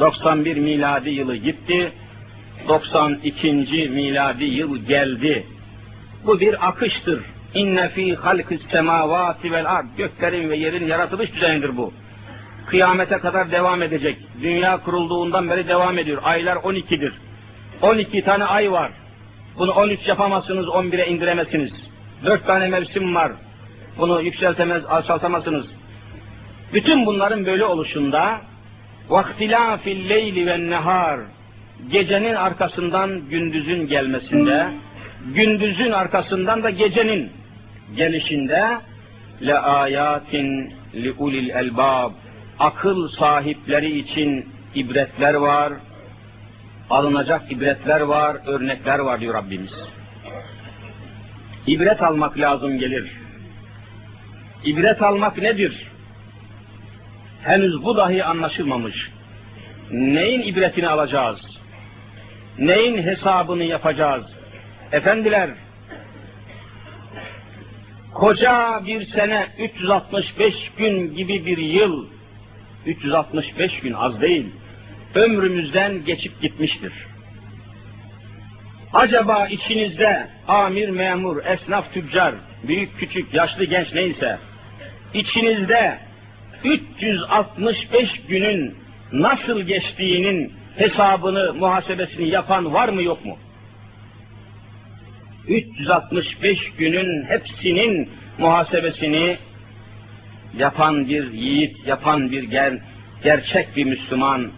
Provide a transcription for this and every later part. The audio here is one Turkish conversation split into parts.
91 miladi yılı gitti. 92. miladi yıl geldi. Bu bir akıştır. İnne fî halkis semâvâti vel ard. Göklerin ve yerin yaratılış düzenidir bu. Kıyamete kadar devam edecek. Dünya kurulduğundan beri devam ediyor. Aylar 12'dir. 12 tane ay var. Bunu 13 yapamazsınız, 11'e indiremezsiniz. 4 tane mevsim var. Bunu yükseltemez, alçaltamazsınız. Bütün bunların böyle oluşunda وَاخْتِلَافِ اللَّيْلِ وَالنَّهَارِ Gecenin arkasından gündüzün gelmesinde, gündüzün arkasından da gecenin gelişinde le ayatin li ulil elbab akıl sahipleri için ibretler var, alınacak ibretler var, örnekler var diyor Rabbimiz. İbret almak lazım gelir. İbret almak nedir? Henüz bu dahi anlaşılmamış. Neyin ibretini alacağız? Neyin hesabını yapacağız? Efendiler, koca bir sene 365 gün gibi bir yıl, 365 gün az değil, ömrümüzden geçip gitmiştir. Acaba içinizde amir, memur, esnaf, tüccar, büyük, küçük, yaşlı, genç neyse, içinizde 365 günün nasıl geçtiğinin hesabını, muhasebesini yapan var mı yok mu? 365 günün hepsinin muhasebesini yapan bir yiğit, yapan bir ger gerçek bir Müslüman,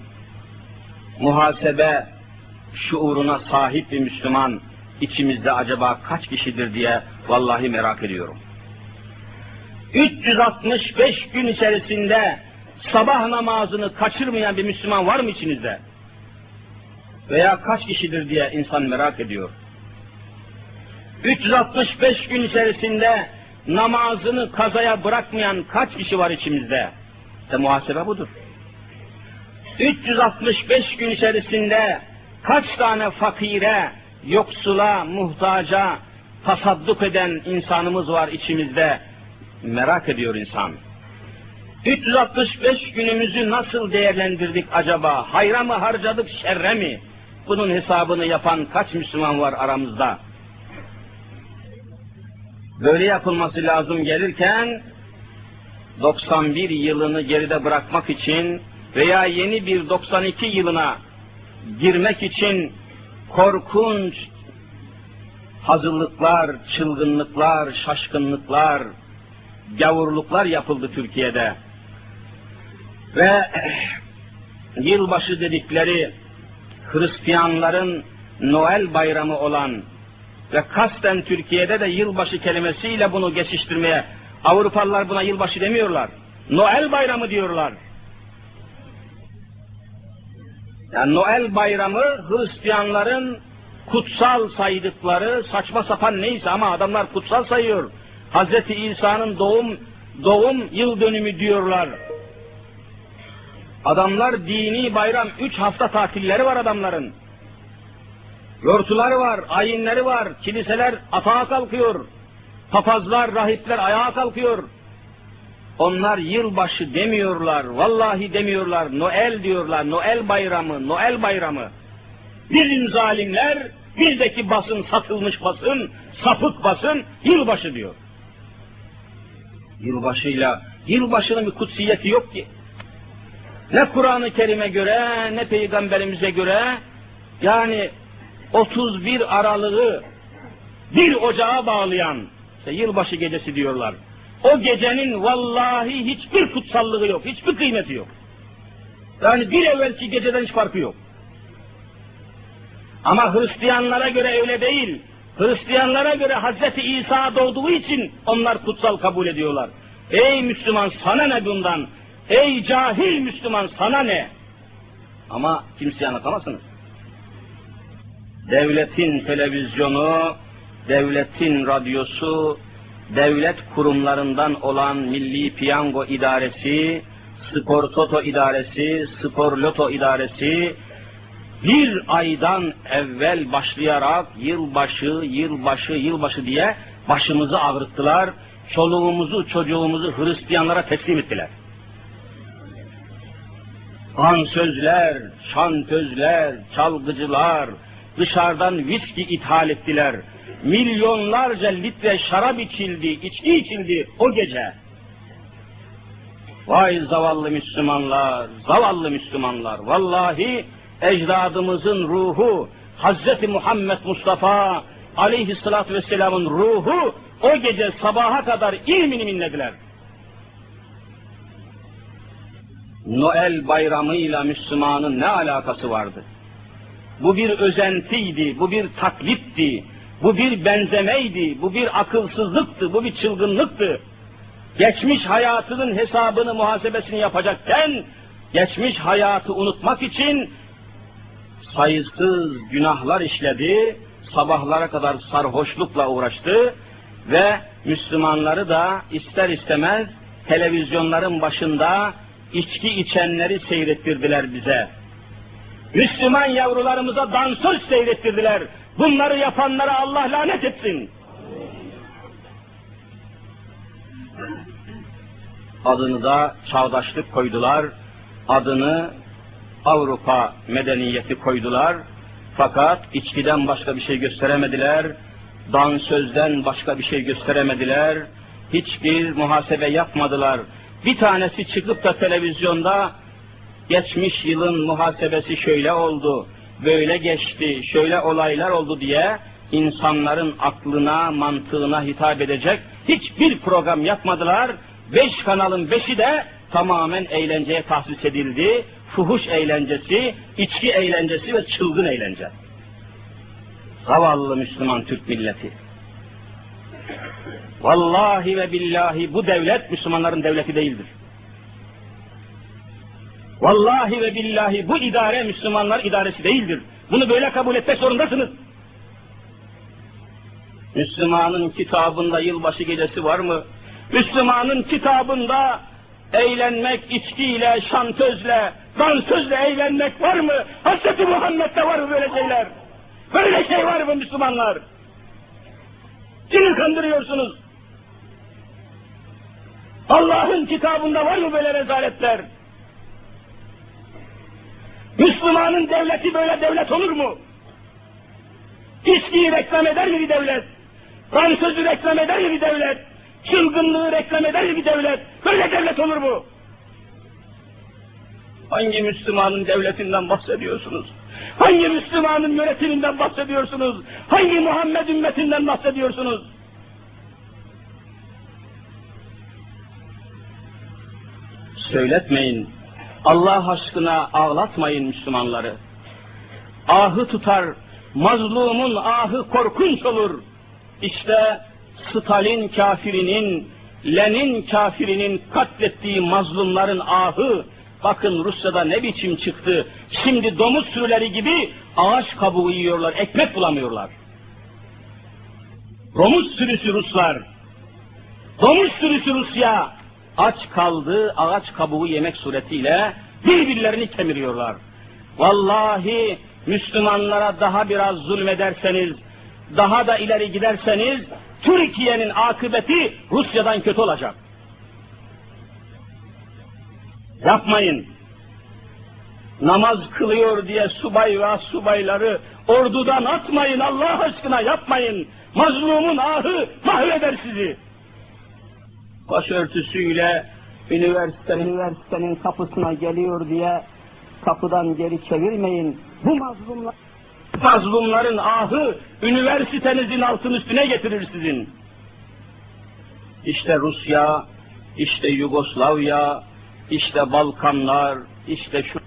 muhasebe şuuruna sahip bir Müslüman içimizde acaba kaç kişidir diye vallahi merak ediyorum. 365 gün içerisinde sabah namazını kaçırmayan bir Müslüman var mı içinizde? Veya kaç kişidir diye insan merak ediyor. 365 gün içerisinde namazını kazaya bırakmayan kaç kişi var içimizde? İşte muhasebe budur. 365 gün içerisinde kaç tane fakire, yoksula, muhtaca tasadduk eden insanımız var içimizde? Merak ediyor insan. 365 günümüzü nasıl değerlendirdik acaba? Hayra mı harcadık, şerre mi? Bunun hesabını yapan kaç Müslüman var aramızda? Böyle yapılması lazım gelirken 91 yılını geride bırakmak için veya yeni bir 92 yılına girmek için korkunç hazırlıklar, çılgınlıklar, şaşkınlıklar, gavurluklar yapıldı Türkiye'de. Ve yılbaşı dedikleri Hristiyanların Noel bayramı olan ve kasten Türkiye'de de yılbaşı kelimesiyle bunu geçiştirmeye Avrupalılar buna yılbaşı demiyorlar. Noel bayramı diyorlar. Yani Noel bayramı Hristiyanların kutsal saydıkları saçma sapan neyse ama adamlar kutsal sayıyor. Hazreti İsa'nın doğum doğum yıl dönümü diyorlar. Adamlar dini bayram, üç hafta tatilleri var adamların. Yortuları var, ayinleri var, kiliseler atağa kalkıyor. Papazlar, rahipler ayağa kalkıyor. Onlar yılbaşı demiyorlar, vallahi demiyorlar, Noel diyorlar, Noel bayramı, Noel bayramı. Bizim zalimler, bizdeki basın, satılmış basın, sapık basın, yılbaşı diyor. Yılbaşıyla, yılbaşının bir kutsiyeti yok ki. Ne Kur'an-ı Kerim'e göre, ne Peygamberimize göre, yani 31 Aralık'ı bir ocağa bağlayan, işte yılbaşı gecesi diyorlar. O gecenin vallahi hiçbir kutsallığı yok, hiçbir kıymeti yok. Yani bir evvelki geceden hiç farkı yok. Ama Hristiyanlara göre öyle değil. Hristiyanlara göre Hazreti İsa doğduğu için onlar kutsal kabul ediyorlar. Ey Müslüman sana ne bundan? Ey cahil Müslüman sana ne? Ama kimseye anlatamazsınız. Devletin televizyonu, devletin radyosu, devlet kurumlarından olan Milli Piyango İdaresi, Spor Toto İdaresi, Spor Loto İdaresi, bir aydan evvel başlayarak yılbaşı, yılbaşı, yılbaşı diye başımızı ağrıttılar, çoluğumuzu, çocuğumuzu Hristiyanlara teslim ettiler. Dansözler, şantözler, çalgıcılar dışarıdan viski ithal ettiler. Milyonlarca litre şarap içildi, içki içildi o gece. Vay zavallı Müslümanlar, zavallı Müslümanlar. Vallahi ecdadımızın ruhu, Hazreti Muhammed Mustafa aleyhissalatü vesselamın ruhu o gece sabaha kadar ilmini minlediler. Noel bayramıyla Müslümanın ne alakası vardı? Bu bir özentiydi, bu bir taklitti, bu bir benzemeydi, bu bir akılsızlıktı, bu bir çılgınlıktı. Geçmiş hayatının hesabını, muhasebesini yapacakken, geçmiş hayatı unutmak için sayısız günahlar işledi, sabahlara kadar sarhoşlukla uğraştı ve Müslümanları da ister istemez televizyonların başında içki içenleri seyrettirdiler bize. Müslüman yavrularımıza dansöz seyrettirdiler. Bunları yapanlara Allah lanet etsin. Adını da çağdaşlık koydular. Adını Avrupa medeniyeti koydular. Fakat içkiden başka bir şey gösteremediler. Dansözden başka bir şey gösteremediler. Hiçbir muhasebe yapmadılar. Bir tanesi çıkıp da televizyonda geçmiş yılın muhasebesi şöyle oldu, böyle geçti, şöyle olaylar oldu diye insanların aklına, mantığına hitap edecek hiçbir program yapmadılar. Beş kanalın beşi de tamamen eğlenceye tahsis edildi. Fuhuş eğlencesi, içki eğlencesi ve çılgın eğlence. Zavallı Müslüman Türk milleti. Vallahi ve billahi bu devlet Müslümanların devleti değildir. Vallahi ve billahi bu idare Müslümanlar idaresi değildir. Bunu böyle kabul etmek zorundasınız. Müslümanın kitabında yılbaşı gecesi var mı? Müslümanın kitabında eğlenmek içkiyle, şantözle, dansözle eğlenmek var mı? Hz. Muhammed'de var mı böyle şeyler? Böyle şey var mı Müslümanlar? Kimi kandırıyorsunuz? Allah'ın kitabında var mı böyle rezaletler? Müslümanın devleti böyle devlet olur mu? İçkiyi reklam eder mi bir devlet? Dansözü reklam eder mi bir devlet? Çılgınlığı reklam eder bir devlet? Böyle devlet olur mu? Hangi Müslümanın devletinden bahsediyorsunuz? Hangi Müslümanın yönetiminden bahsediyorsunuz? Hangi Muhammed ümmetinden bahsediyorsunuz? Söyletmeyin. Allah aşkına ağlatmayın Müslümanları. Ahı tutar, mazlumun ahı korkunç olur. İşte Stalin kafirinin, Lenin kafirinin katlettiği mazlumların ahı, bakın Rusya'da ne biçim çıktı. Şimdi domuz sürüleri gibi ağaç kabuğu yiyorlar, ekmek bulamıyorlar. Domuz sürüsü Ruslar, domuz sürüsü Rusya, aç kaldı ağaç kabuğu yemek suretiyle birbirlerini kemiriyorlar. Vallahi Müslümanlara daha biraz zulmederseniz, daha da ileri giderseniz Türkiye'nin akıbeti Rusya'dan kötü olacak. Yapmayın. Namaz kılıyor diye subay ve subayları ordudan atmayın Allah aşkına yapmayın. Mazlumun ahı mahveder sizi başörtüsüyle üniversitenin, üniversitenin kapısına geliyor diye kapıdan geri çevirmeyin. Bu mazlumlar, mazlumların ahı üniversitenizin altın üstüne getirir sizin. İşte Rusya, işte Yugoslavya, işte Balkanlar, işte şu